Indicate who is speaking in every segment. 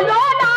Speaker 1: ఇలలో నా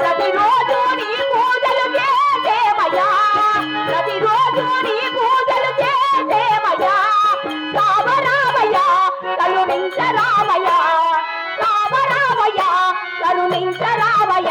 Speaker 1: ప్రతిరోజు నీ పూజలు చేసేమయ్యా ప్రతిరోజు నీ పూజలు చేసేమయ్యా రామరామయ్య కరుణించరామయ్య రామరామయ్య కరుణించరామయ్య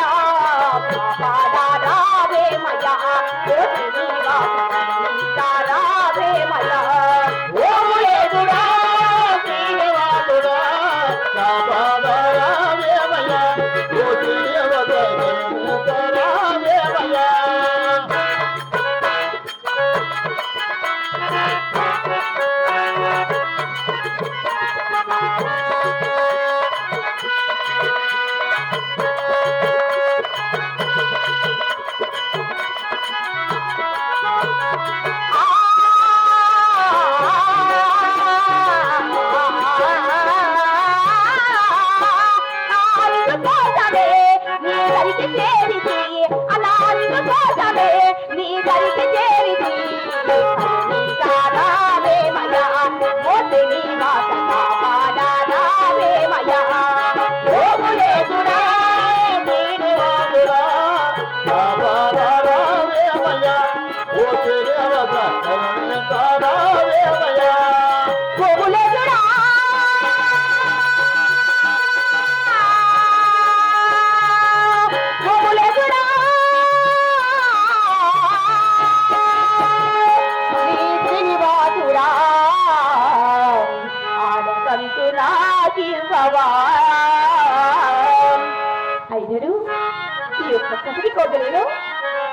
Speaker 1: కథని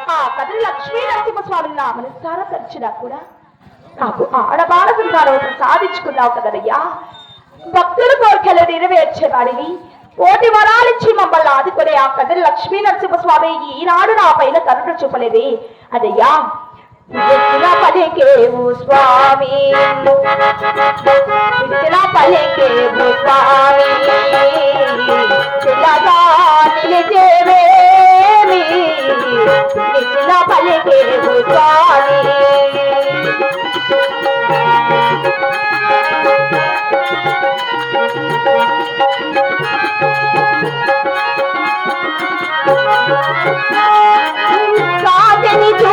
Speaker 1: ఆ కథని లక్ష్మీ నరసింహస్వామిని నా మనసారా తరచునా కూడా నాకు ఆడబాల సంతానం సాధించుకున్నావు కదయ్యా. భక్తుల కోరికలు నెరవేర్చేవాడివి. కోటి వరాలిచ్చి మమ్మల్ని ఆదుకునే ఆ కథ లక్ష్మీ నరసింహస్వామి ఈనాడు నా పైన కరుణ చూపలేదే. అదయ్యా పలికేవు స్వామి. పలికేవు స్వామి. చిన్నగా నిలిచేవేమి ఎత్తున పలికేవు స్వామి కాదని చూ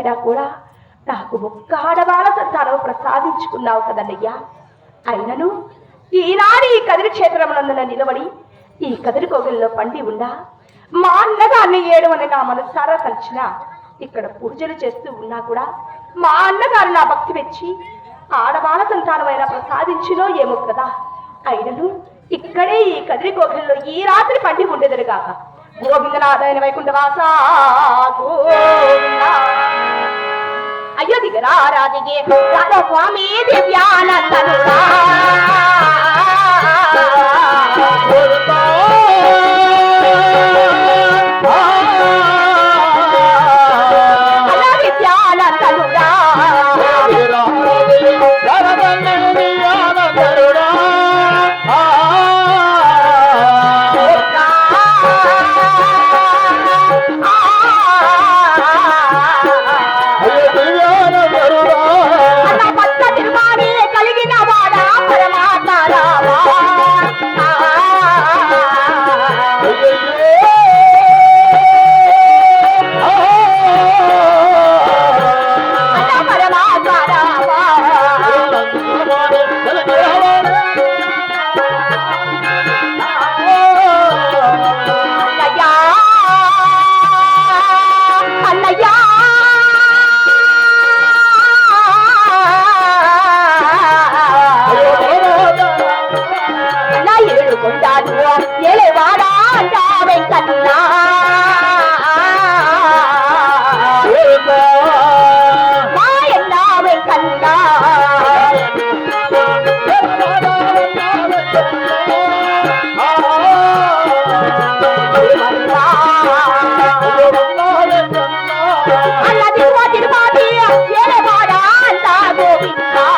Speaker 1: ముడుపులు కూడా నాకు ఒక్క ఆడవాళ్ళ సంతానం ప్రసాదించుకున్నావు కదన్నయ్యా. అయినను ఈనాడు ఈ కదిరి క్షేత్రమునందున నిలబడి ఈ కదిరి కోగిల్లో పండి ఉండా. మా అన్నగారిని అని నా మనసారా తలచిన ఇక్కడ పూజలు చేస్తూ ఉన్నా కూడా మా అన్నగారు నా భక్తి మెచ్చి ఆడవాళ్ళ సంతానమైన ప్రసాదించినో ఏమో కదా. అయినను ఇక్కడే ఈ కదిరి కోగిల్లో ఈ రాత్రి పండి ఉండేదరుగాక. గోవిందనాథైన వైకుంఠవాస గోవిందా అయ్యో దిగరా రాజిగే రాధా స్వామి అన్నది తిరుపతి ఎలేవాడా అంటా గోవిందా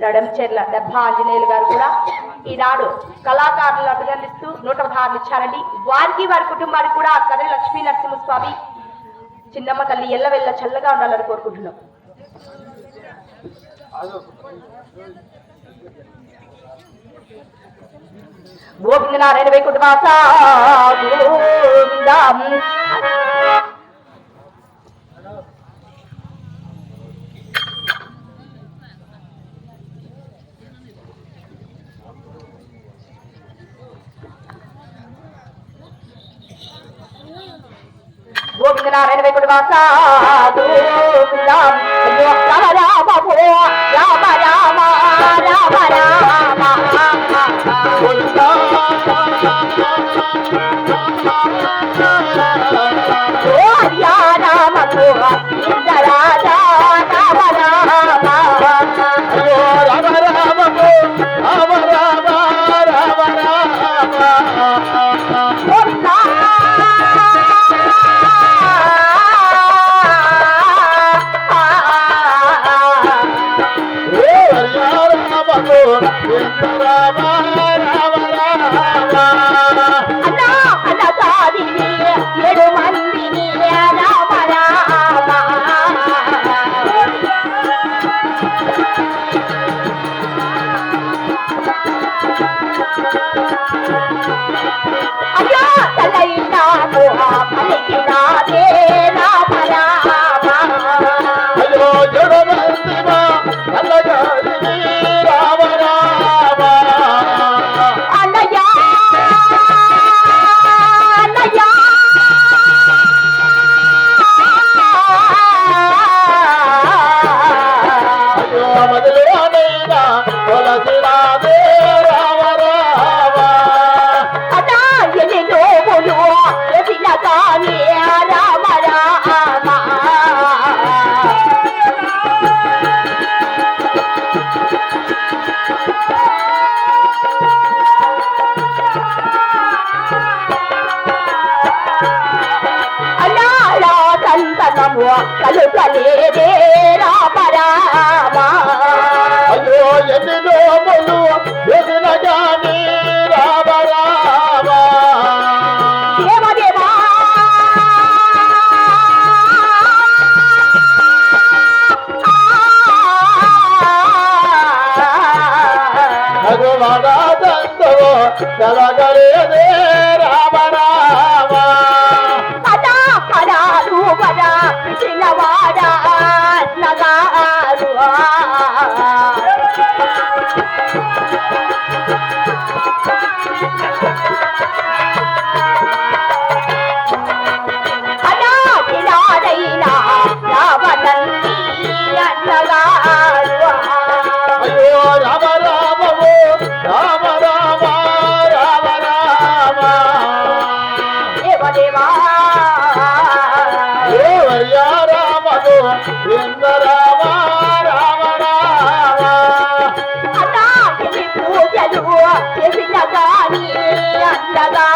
Speaker 1: నడం చెల్లి చెర్ల. దెబ్బ ఆంజనేయులు గారు కూడా ఈనాడు కళాకారులను అభినందిస్తూ నూట పదహారులు ఇచ్చారండి. వారికి వారి కుటుంబానికి కూడా కదిరి లక్ష్మీ నరసింహస్వామి చిన్నమ్మ తల్లి ఎల్లవెల్ల చల్లగా ఉండాలని కోరుకుంటున్నాం. గోవింద నారాయణ వైకుంఠవాస గోవిందం. నారాయణ వైకుంఠవాస గోవిందం రామ రామ రామ రామ రామ రామ రామ. కలుగలేదే రామరామా
Speaker 2: అయ్యో ఎన్ని నోములు ఎదినగాని రామరామా
Speaker 1: దేవదేవా
Speaker 2: భగవనాదంతో కలగలేదే
Speaker 1: రామరామా Thank you. అన్నదా